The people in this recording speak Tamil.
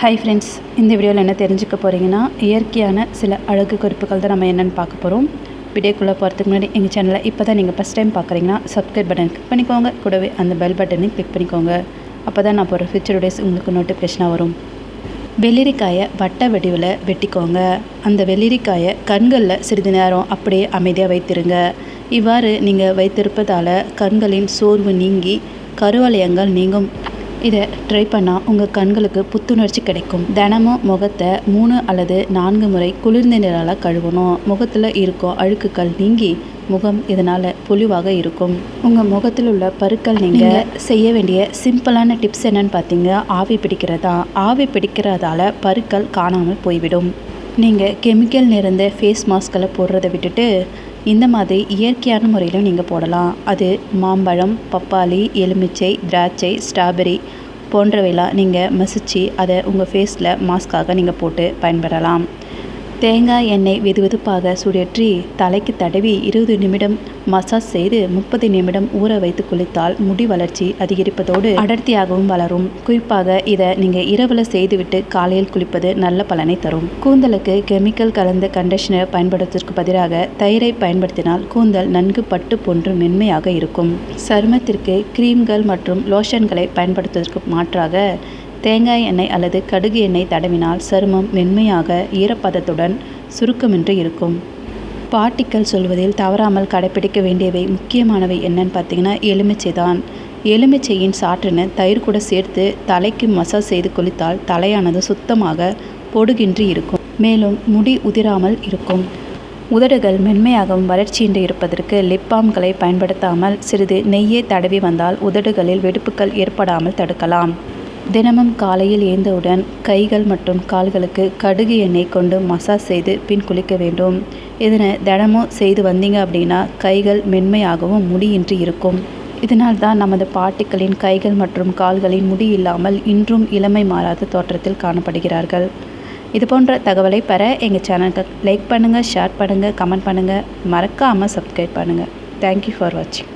ஹாய் ஃப்ரெண்ட்ஸ் இந்த வீடியோவில் என்ன தெரிஞ்சுக்க போகிறீங்கன்னா இயற்கையான சில அழகு குறிப்புகள் தான் நம்ம என்னென்னு பார்க்க போகிறோம் வீடியோக்குள்ளே போகிறதுக்கு முன்னாடி எங்கள் சேனலை இப்போ தான் நீங்கள் ஃபஸ்ட் டைம் பார்க்குறீங்கன்னா சப்ஸ்கிரைப் பட்டன் கிளிக் பண்ணிக்கோங்க. கூடவே அந்த பெல் பட்டனையும் கிளிக் பண்ணிக்கோங்க. அப்போ தான் நான் போகிற ஃபியூச்சர் டேஸ் உங்களுக்கு நோட்டிஃபிகேஷனாக வரும். வெள்ளரிக்காயை வட்ட வடிவில் வெட்டிக்கோங்க. அந்த வெள்ளரிக்காயை கண்களில் சிறிது நேரம் அப்படியே அமைதியாக வைத்திருங்க. இவ்வாறு நீங்கள் வைத்திருப்பதால் கண்களின் சோர்வு நீங்கி கருவலயங்கள் நீங்கும். இதை ட்ரை பண்ணால் உங்கள் கண்களுக்கு புத்துணர்ச்சி கிடைக்கும். தினமும் முகத்தை மூணு அல்லது நான்கு முறை குளிர்ந்த நீரால் கழுவணும். முகத்தில் இருக்கும் அழுக்குகள் நீங்கி முகம் இதனால் பொலிவாக இருக்கும். உங்கள் முகத்தில் உள்ள பருக்கள் நீங்கள் செய்ய வேண்டிய சிம்பிளான டிப்ஸ் என்னன்னு பார்த்தீங்க ஆவி பிடிக்கிறதா? ஆவி பிடிக்கிறதால பருக்கள் காணாமல் போய்விடும். நீங்கள் கெமிக்கல் நிறைந்த ஃபேஸ் மாஸ்களை போடுறதை விட்டுட்டு இந்த மாதிரி இயற்கையான முறையிலும் நீங்கள் போடலாம். அது மாம்பழம் பப்பாளி எலுமிச்சை திராட்சை ஸ்ட்ராபெரி போன்றவையெல்லாம் நீங்கள் மசித்து அதை உங்கள் ஃபேஸில் மாஸ்க்காக நீங்கள் போட்டு பயன்படலாம் தேங்காய் எண்ணெய் வெதுவெதுப்பாக சுழற்றி தலைக்கு தடவி இருபது நிமிடம் மசாஜ் செய்து முப்பது நிமிடம் ஊற வைத்து குளித்தால் முடி வளர்ச்சி அதிகரிப்பதோடு அடர்த்தியாகவும் வளரும். குறிப்பாக இதை நீங்கள் இரவில் செய்துவிட்டு காலையில் குளிப்பது நல்ல பலனை தரும். கூந்தலுக்கு கெமிக்கல் கலந்த கண்டிஷனர் பயன்படுத்துவதற்கு பதிலாக தயிரை பயன்படுத்தினால் கூந்தல் நன்கு பட்டு போன்று மென்மையாக இருக்கும். சருமத்திற்கு கிரீம்கள் மற்றும் லோஷன்களை பயன்படுத்துவதற்கு மாற்றாக தேங்காய் எண்ணெய் அல்லது கடுகு எண்ணெய் தடவினால் சருமம் மென்மையாக ஈரப்பதத்துடன் சுருக்கமின்றி இருக்கும். பாட்டிக்கள் சொல்வதில் தவறாமல் கடைப்பிடிக்க வேண்டியவை முக்கியமானவை என்னன்னு பார்த்தீங்கன்னா எலுமிச்சை தான். எலுமிச்சையின் சாற்றினை தயிர் கூட சேர்த்து தலைக்கு மசாஜ் செய்து குளித்தால் தலையானது சுத்தமாக பொடுகின்றி இருக்கும். மேலும் முடி உதிராமல் இருக்கும். உதடுகள் மென்மையாகவும் வளர்ச்சியின்றி இருப்பதற்கு லிப்பாம்களை பயன்படுத்தாமல் சிறிது நெய்யை தடவி வந்தால் உதடுகளில் வெடிப்புகள் ஏற்படாமல் தடுக்கலாம். தினமும் காலையில் எழுந்தவுடன் கைகள் மற்றும் கால்களுக்கு கடுகு எண்ணெய் கொண்டு மசாஜ் செய்து பின் குளிக்க வேண்டும். இதனை தினமும் செய்து வந்தீங்க அப்படின்னா கைகள் மென்மையாகவும் முடியின்றி இருக்கும். இதனால் தான் நமது பாட்டிகளின் கைகள் மற்றும் கால்களின் முடி இல்லாமல் இன்றும் இளமை மாறாத தோற்றத்தில் காணப்படுகிறார்கள். இது போன்ற தகவலை பெற எங்கள் சேனலுக்கு லைக் பண்ணுங்கள் ஷேர் பண்ணுங்கள் கமெண்ட் பண்ணுங்கள் மறக்காமல் சப்ஸ்கிரைப் பண்ணுங்கள் தேங்க்யூ ஃபார் வாட்சிங்